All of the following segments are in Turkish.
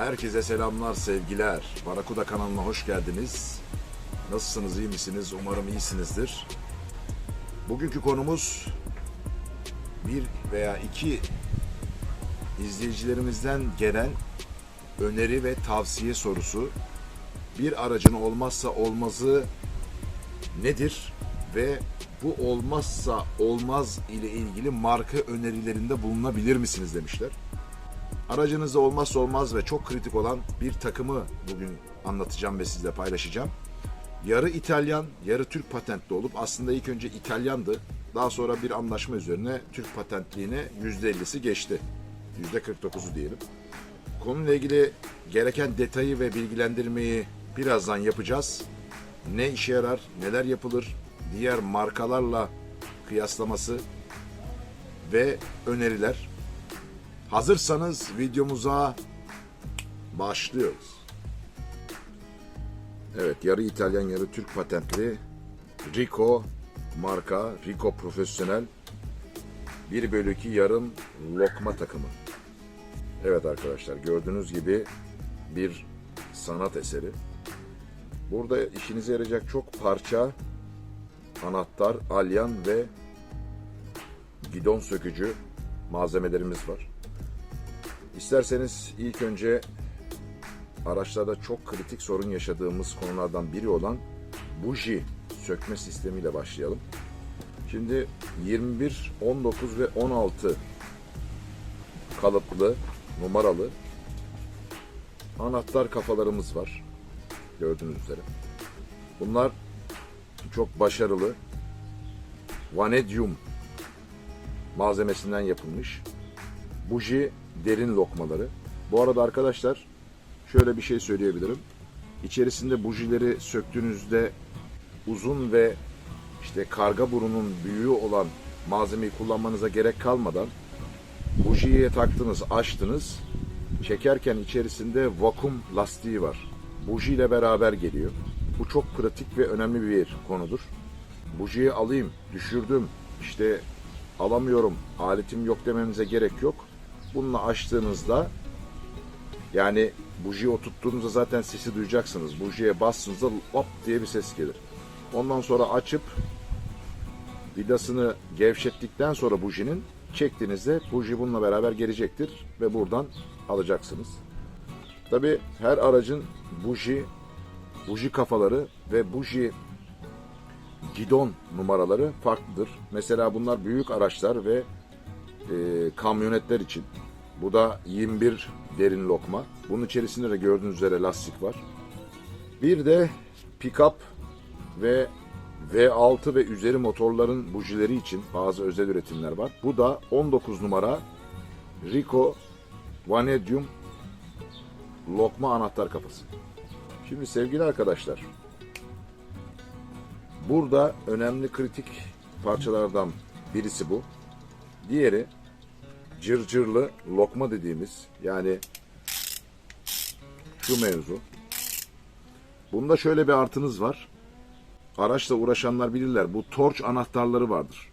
Herkese selamlar, sevgiler. Barakuda kanalına hoş geldiniz. Nasılsınız, iyi misiniz? Umarım iyisinizdir. Bugünkü konumuz bir veya iki izleyicilerimizden gelen öneri ve tavsiye sorusu. Bir aracın olmazsa olmazı nedir ve bu olmazsa olmaz ile ilgili marka önerilerinde bulunabilir misiniz demişler. Aracınızda olmazsa olmaz ve çok kritik olan bir takımı bugün anlatacağım ve sizle paylaşacağım. Yarı İtalyan, yarı Türk patentli olup aslında ilk önce İtalyandı. Daha sonra bir anlaşma üzerine Türk patentliğine %50'si geçti. %49'u diyelim. Konuyla ilgili gereken detayı ve bilgilendirmeyi birazdan yapacağız. Ne işe yarar, neler yapılır, diğer markalarla kıyaslaması ve öneriler. Hazırsanız videomuza başlıyoruz. Evet, yarı İtalyan, yarı Türk patentli Rico marka, Rico profesyonel 1 bölü 2 yarım lokma takımı. Evet arkadaşlar, gördüğünüz gibi bir sanat eseri. Burada işinize yarayacak çok parça, anahtar, alyan ve gidon sökücü malzemelerimiz var. İsterseniz ilk önce araçlarda çok kritik sorun yaşadığımız konulardan biri olan buji sökme sistemiyle başlayalım. Şimdi 21, 19 ve 16 kalıplı, numaralı anahtar kafalarımız var. Gördüğünüz üzere. Bunlar çok başarılı vanadium malzemesinden yapılmış buji derin lokmaları. Bu arada arkadaşlar şöyle bir şey söyleyebilirim. İçerisinde bujileri söktüğünüzde uzun ve işte karga burunun büyüğü olan malzemeyi kullanmanıza gerek kalmadan bujiye taktınız, açtınız. Çekerken içerisinde vakum lastiği var. Buji ile beraber geliyor. Bu çok pratik ve önemli bir konudur. Bujiyi alayım, düşürdüm, işte alamıyorum, aletim yok demenize gerek yok. Bununla açtığınızda yani bujiyi oturttuğunuzda zaten sesi duyacaksınız. Bujiye bastığınızda hop diye bir ses gelir. Ondan sonra açıp vidasını gevşettikten sonra bujinin çektiğinizde buji bununla beraber gelecektir ve buradan alacaksınız. Tabi her aracın buji, buji kafaları ve buji gidon numaraları farklıdır. Mesela bunlar büyük araçlar ve e, kamyonetler için. Bu da 21 derin lokma. Bunun içerisinde de gördüğünüz üzere lastik var. Bir de pick-up ve V6 ve üzeri motorların bujileri için bazı özel üretimler var. Bu da 19 numara Rico Vanadium lokma anahtar kafası. Şimdi sevgili arkadaşlar, burada önemli kritik parçalardan birisi bu. Diğeri cırcırlı lokma dediğimiz yani şu mevzu. Bunda şöyle bir artınız var. Araçla uğraşanlar bilirler. Bu torç anahtarları vardır.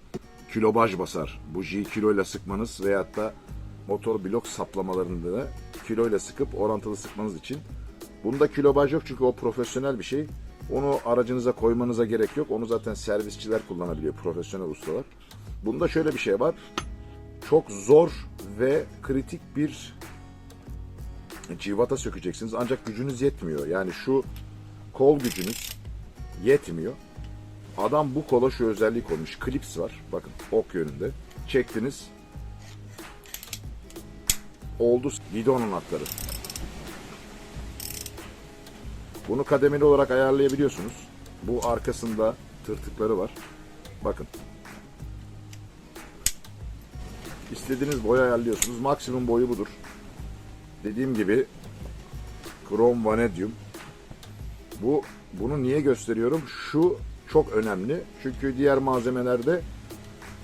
Kilobaj basar. Bujiyi kiloyla sıkmanız veyahut da motor blok saplamalarında da kiloyla sıkıp orantılı sıkmanız için. Bunda kilobaj yok çünkü o profesyonel bir şey. Onu aracınıza koymanıza gerek yok. Onu zaten servisçiler kullanabiliyor, profesyonel ustalar. Bunda şöyle bir şey var. Çok zor ve kritik bir civata sökeceksiniz. Ancak gücünüz yetmiyor. Yani şu kol gücünüz yetmiyor. Adam bu kola şu özelliği koymuş. Klips var. Bakın ok yönünde. Çektiniz. Oldu gidon anahtarı. Bunu kademeli olarak ayarlayabiliyorsunuz. Bu arkasında tırtıkları var. Bakın. İstediğiniz boyu ayarlıyorsunuz. Maksimum boyu budur. Dediğim gibi krom vanadium. Bu bunu niye gösteriyorum? Şu çok önemli. Çünkü diğer malzemelerde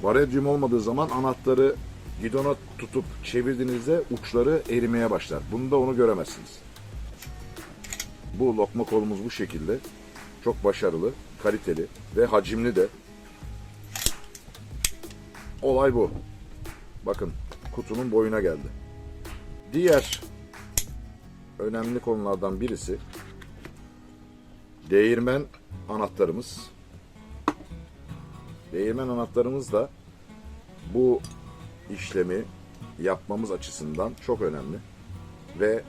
vanadium olmadığı zaman anahtarı gidona tutup çevirdiğinizde uçları erimeye başlar. Bunda onu göremezsiniz. Bu lokma kolumuz bu şekilde. Çok başarılı, kaliteli ve hacimli de. Olay bu. Bakın kutunun boyuna geldi. Diğer önemli konulardan birisi değirmen anahtarımız. Değirmen anahtarımız da bu işlemi yapmamız açısından çok önemli ve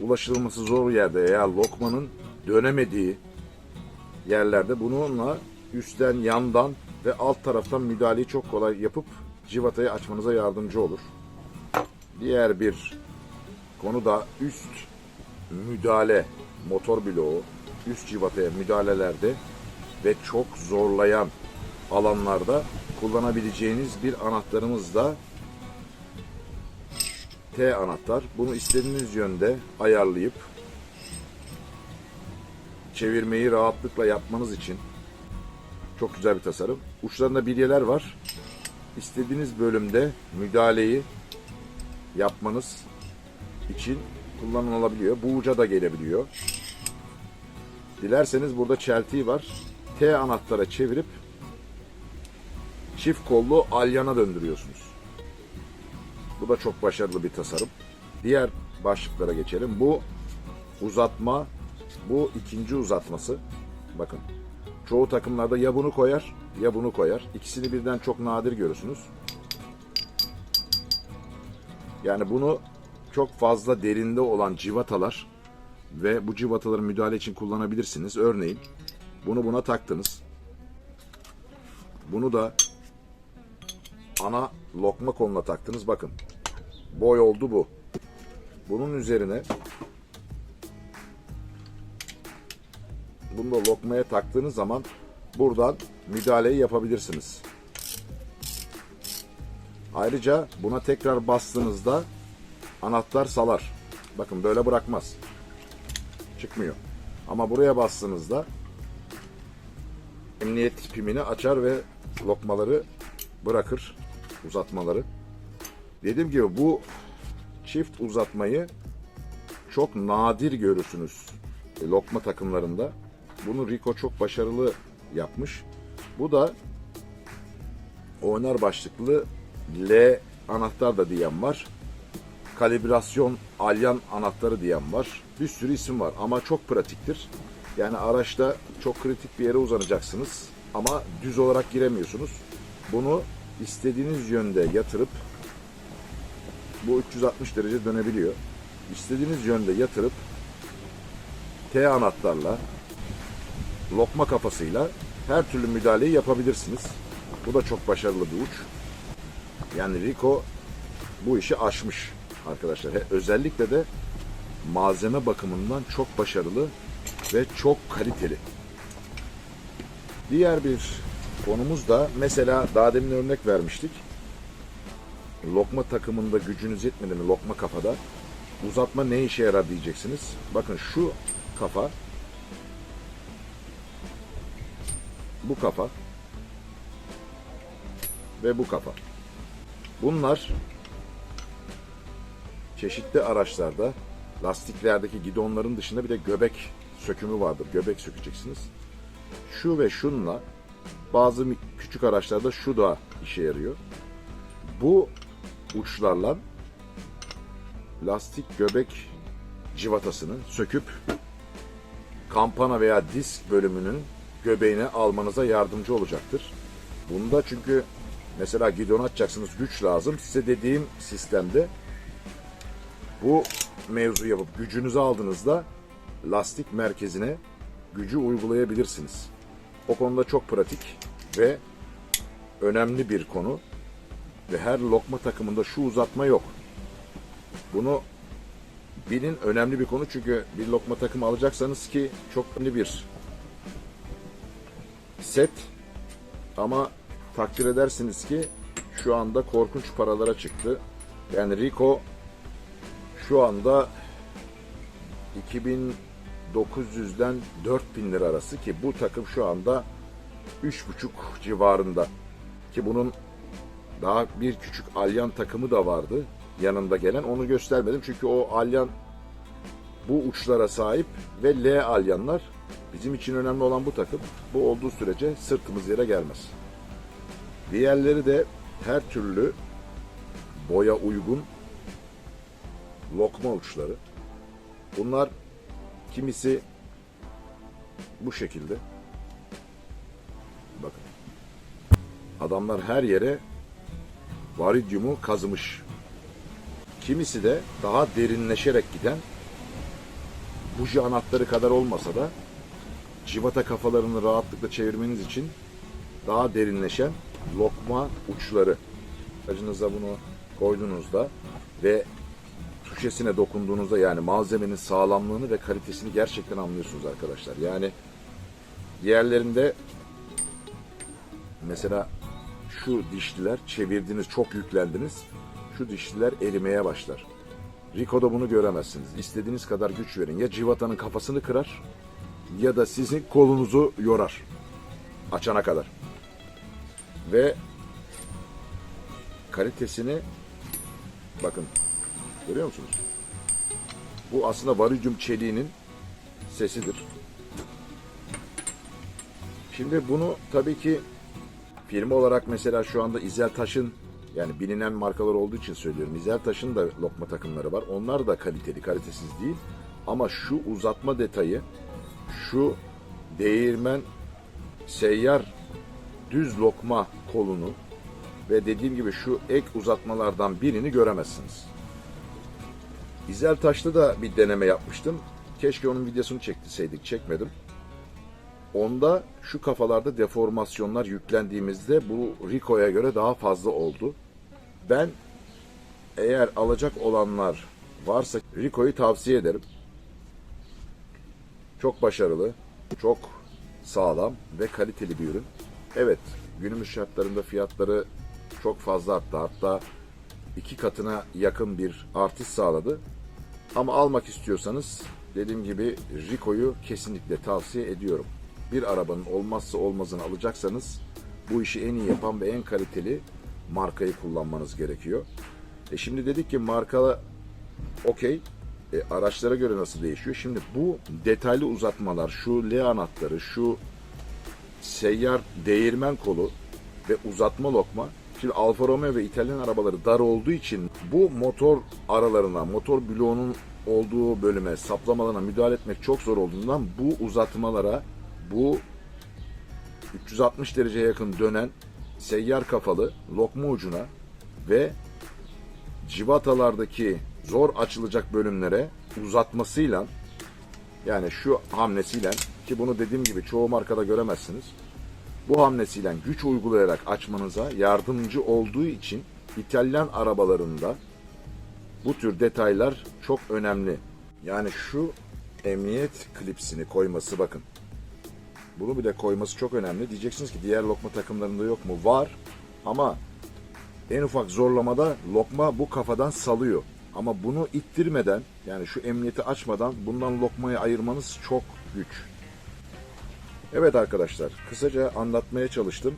ulaşılması zor yerde veya lokmanın dönemediği yerlerde bununla üstten, yandan ve alt taraftan müdahaleyi çok kolay yapıp civatayı açmanıza yardımcı olur. Diğer bir konu da üst müdahale motor bloğu üst civataya müdahalelerde ve çok zorlayan alanlarda kullanabileceğiniz bir anahtarımız da T anahtar. Bunu istediğiniz yönde ayarlayıp çevirmeyi rahatlıkla yapmanız için çok güzel bir tasarım. Uçlarında bilyeler var. İstediğiniz bölümde müdahaleyi yapmanız için kullanılabiliyor. Bu uca da gelebiliyor. Dilerseniz burada çeltiği var. T anahtara çevirip çift kollu alyana döndürüyorsunuz. Bu da çok başarılı bir tasarım. Diğer başlıklara geçelim. Bu uzatma, bu ikinci uzatması. Bakın. Çoğu takımlarda ya bunu koyar ya bunu koyar. İkisini birden çok nadir görürsünüz. Yani bunu çok fazla derinde olan civatalar ve bu civataları müdahale için kullanabilirsiniz. Örneğin bunu buna taktınız. Bunu da ana lokma koluna taktınız. Bakın boy oldu bu. Bunun üzerine bunu da lokmaya taktığınız zaman buradan müdahaleyi yapabilirsiniz. Ayrıca buna tekrar bastığınızda anahtar salar. Bakın böyle bırakmaz. Çıkmıyor. Ama buraya bastığınızda emniyet pimini açar ve lokmaları bırakır. Uzatmaları. Dediğim gibi bu çift uzatmayı çok nadir görürsünüz e, lokma takımlarında. Bunu Rico çok başarılı yapmış. Bu da oynar başlıklı L anahtar da diyen var. Kalibrasyon alyan anahtarı diyen var. Bir sürü isim var ama çok pratiktir. Yani araçta çok kritik bir yere uzanacaksınız ama düz olarak giremiyorsunuz. Bunu istediğiniz yönde yatırıp bu 360 derece dönebiliyor. İstediğiniz yönde yatırıp T anahtarla lokma kafasıyla her türlü müdahaleyi yapabilirsiniz. Bu da çok başarılı bir uç. Yani Rico bu işi aşmış arkadaşlar. Özellikle de malzeme bakımından çok başarılı ve çok kaliteli. Diğer bir konumuz da mesela daha demin örnek vermiştik. Lokma takımında gücünüz yetmedi mi lokma kafada uzatma ne işe yarar diyeceksiniz. Bakın şu kafa bu kafa ve bu kafa. Bunlar çeşitli araçlarda lastiklerdeki gidonların dışında bir de göbek sökümü vardır. Göbek sökeceksiniz. Şu ve şunla bazı küçük araçlarda şu da işe yarıyor. Bu uçlarla lastik göbek civatasını söküp kampana veya disk bölümünün göbeğine almanıza yardımcı olacaktır. Bunda çünkü mesela gidon açacaksınız güç lazım. Size dediğim sistemde bu mevzu yapıp gücünüzü aldığınızda lastik merkezine gücü uygulayabilirsiniz. O konuda çok pratik ve önemli bir konu. Ve her lokma takımında şu uzatma yok. Bunu bilin önemli bir konu çünkü bir lokma takımı alacaksanız ki çok önemli bir set ama takdir edersiniz ki şu anda korkunç paralara çıktı. Yani Rico şu anda 2900'den 4000 lira arası ki bu takım şu anda 3,5 civarında. Ki bunun daha bir küçük alyan takımı da vardı yanında gelen. Onu göstermedim çünkü o alyan bu uçlara sahip ve L alyanlar bizim için önemli olan bu takım. Bu olduğu sürece sırtımız yere gelmez. Diğerleri de her türlü boya uygun lokma uçları. Bunlar kimisi bu şekilde. Bakın. Adamlar her yere varidyumu kazımış. Kimisi de daha derinleşerek giden buji anahtarı kadar olmasa da civata kafalarını rahatlıkla çevirmeniz için daha derinleşen lokma uçları. Acınıza bunu koyduğunuzda ve tuşesine dokunduğunuzda yani malzemenin sağlamlığını ve kalitesini gerçekten anlıyorsunuz arkadaşlar. Yani diğerlerinde mesela şu dişliler çevirdiniz çok yüklendiniz. Şu dişliler erimeye başlar. Rico'da bunu göremezsiniz. İstediğiniz kadar güç verin. Ya civatanın kafasını kırar ya da sizin kolunuzu yorar. Açana kadar. Ve kalitesini bakın görüyor musunuz? Bu aslında varidyum çeliğinin sesidir. Şimdi bunu tabii ki firma olarak mesela şu anda İzel Taş'ın yani bilinen markalar olduğu için söylüyorum. İzel Taş'ın da lokma takımları var. Onlar da kaliteli, kalitesiz değil. Ama şu uzatma detayı, şu değirmen seyyar düz lokma kolunu ve dediğim gibi şu ek uzatmalardan birini göremezsiniz. İzel Taş'ta da bir deneme yapmıştım. Keşke onun videosunu çektirseydik, çekmedim. Onda şu kafalarda deformasyonlar yüklendiğimizde bu Rico'ya göre daha fazla oldu. Ben eğer alacak olanlar varsa Rico'yu tavsiye ederim. Çok başarılı, çok sağlam ve kaliteli bir ürün. Evet, günümüz şartlarında fiyatları çok fazla arttı. Hatta iki katına yakın bir artış sağladı. Ama almak istiyorsanız dediğim gibi Rico'yu kesinlikle tavsiye ediyorum. Bir arabanın olmazsa olmazını alacaksanız bu işi en iyi yapan ve en kaliteli markayı kullanmanız gerekiyor. E şimdi dedik ki marka okey e, araçlara göre nasıl değişiyor? Şimdi bu detaylı uzatmalar, şu L anahtarı, şu seyyar değirmen kolu ve uzatma lokma Şimdi Alfa Romeo ve İtalyan arabaları dar olduğu için bu motor aralarına, motor bloğunun olduğu bölüme, saplamalarına müdahale etmek çok zor olduğundan bu uzatmalara, bu 360 dereceye yakın dönen seyyar kafalı lokma ucuna ve civatalardaki zor açılacak bölümlere uzatmasıyla yani şu hamlesiyle ki bunu dediğim gibi çoğu markada göremezsiniz. Bu hamlesiyle güç uygulayarak açmanıza yardımcı olduğu için İtalyan arabalarında bu tür detaylar çok önemli. Yani şu emniyet klipsini koyması bakın. Bunu bile koyması çok önemli. Diyeceksiniz ki diğer lokma takımlarında yok mu? Var ama en ufak zorlamada lokma bu kafadan salıyor. Ama bunu ittirmeden yani şu emniyeti açmadan bundan lokmayı ayırmanız çok güç. Evet arkadaşlar kısaca anlatmaya çalıştım.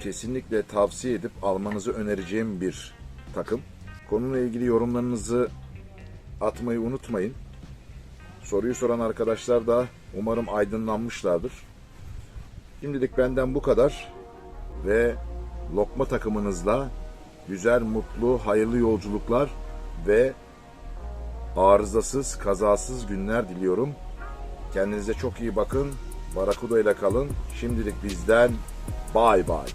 Kesinlikle tavsiye edip almanızı önereceğim bir takım. Konuyla ilgili yorumlarınızı atmayı unutmayın. Soruyu soran arkadaşlar da umarım aydınlanmışlardır. Şimdilik benden bu kadar ve lokma takımınızla güzel, mutlu, hayırlı yolculuklar ve arızasız, kazasız günler diliyorum. Kendinize çok iyi bakın. Barakuda ile kalın. Şimdilik bizden bay bay.